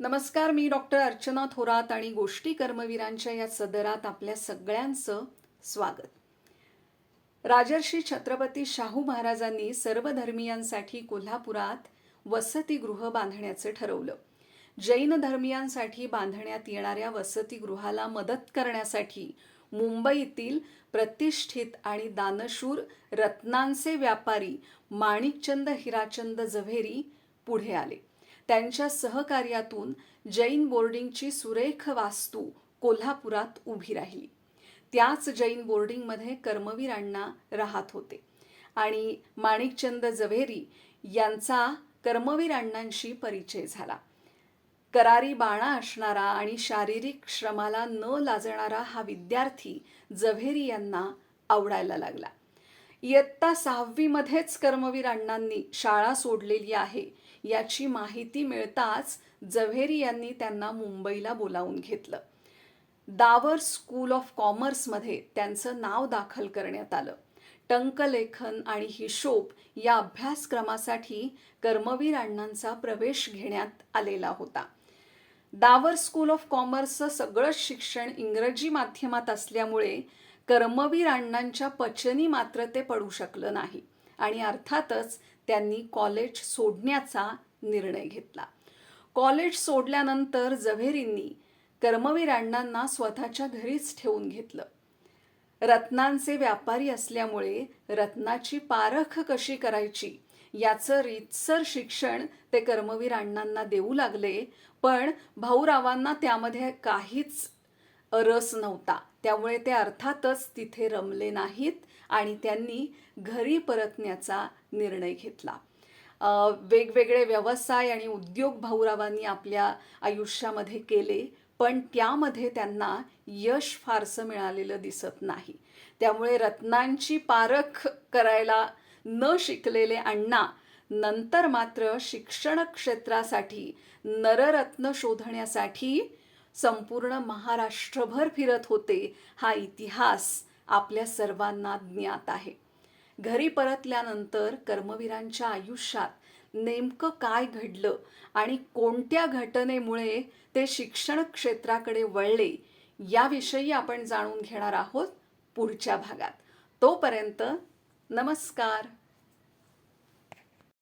नमस्कार मी डॉक्टर अर्चना थोरात आणि गोष्टी कर्मवीरांच्या या सदरात आपल्या सगळ्यांचं स्वागत. राजर्षी छत्रपती शाहू महाराजांनी सर्व धर्मियांसाठी कोल्हापुरात वसतिगृह बांधण्याचं ठरवलं. जैन धर्मियांसाठी बांधण्यात येणाऱ्या वसतिगृहाला मदत करण्यासाठी मुंबईतील प्रतिष्ठित आणि दानशूर रत्नांचे व्यापारी माणिकचंद हिराचंद जव्हेरी पुढे आले. त्यांच्या सहकार्यातून जैन बोर्डिंगची सुरेख वास्तू कोल्हापुरात उभी राहिली. त्याच जैन बोर्डिंगमध्ये कर्मवीर अण्णा राहत होते. आणि माणिकचंद जव्हेरी यांचा कर्मवीर अण्णांशी परिचय झाला. करारी बाणा असणारा आणि शारीरिक श्रमाला न लाजणारा हा विद्यार्थी जव्हेरी यांना आवडायला लागला. इयत्ता सहावीमध्येच कर्मवीर अण्णांनी शाळा सोडलेली आहे. याची माहिती मिळताच जव्हेरी यांनी त्यांना मुंबईला बोलावून घेतलं. दावर स्कूल ऑफ कॉमर्समध्ये त्यांचं नाव दाखल करण्यात आलं. टंकलेखन आणि हिशोब या अभ्यासक्रमासाठी कर्मवीर अण्णांचा प्रवेश घेण्यात आलेला होता. दावर स्कूल ऑफ कॉमर्सचं सगळंच शिक्षण इंग्रजी माध्यमात असल्यामुळे कर्मवीर अण्णांच्या पचनी मात्र ते पडू शकलं नाही. आणि अर्थातच त्यांनी कॉलेज सोडण्याचा निर्णय घेतला. कॉलेज सोडल्यानंतर जव्हेरींनी कर्मवीर अण्णांना स्वतःच्या घरीच ठेवून घेतलं. रत्नांचे व्यापारी असल्यामुळे रत्नाची पारख कशी करायची याचं रीतसर शिक्षण ते कर्मवीर अण्णांना देऊ लागले पण भाऊरावांना त्यामध्ये काहीच रस नव्हता. त्यामुळे ते अर्थातच तिथे रमले नाहीत आणि त्यांनी घरी परतण्याचा निर्णय घेतला. वेगवेगळे व्यवसाय आणि उद्योग भाऊरावांनी आपल्या आयुष्यामध्ये केले पण त्यामध्ये त्यांना यश फारसं मिळालेलं दिसत नाही. त्यामुळे रत्नांची पारख करायला न शिकलेले अण्णा नंतर मात्र शिक्षण क्षेत्रासाठी नररत्न शोधण्यासाठी संपूर्ण महाराष्ट्रभर फिरत होते हा इतिहास आपल्या सर्वांना ज्ञात आहे. घरी परतल्यानंतर कर्मवीरांच्या आयुष्यात नेमकं काय घडलं आणि कोणत्या घटनेमुळे ते शिक्षण क्षेत्राकडे वळले याविषयी आपण जाणून घेणार आहोत पुढच्या भागात. तोपर्यंत नमस्कार.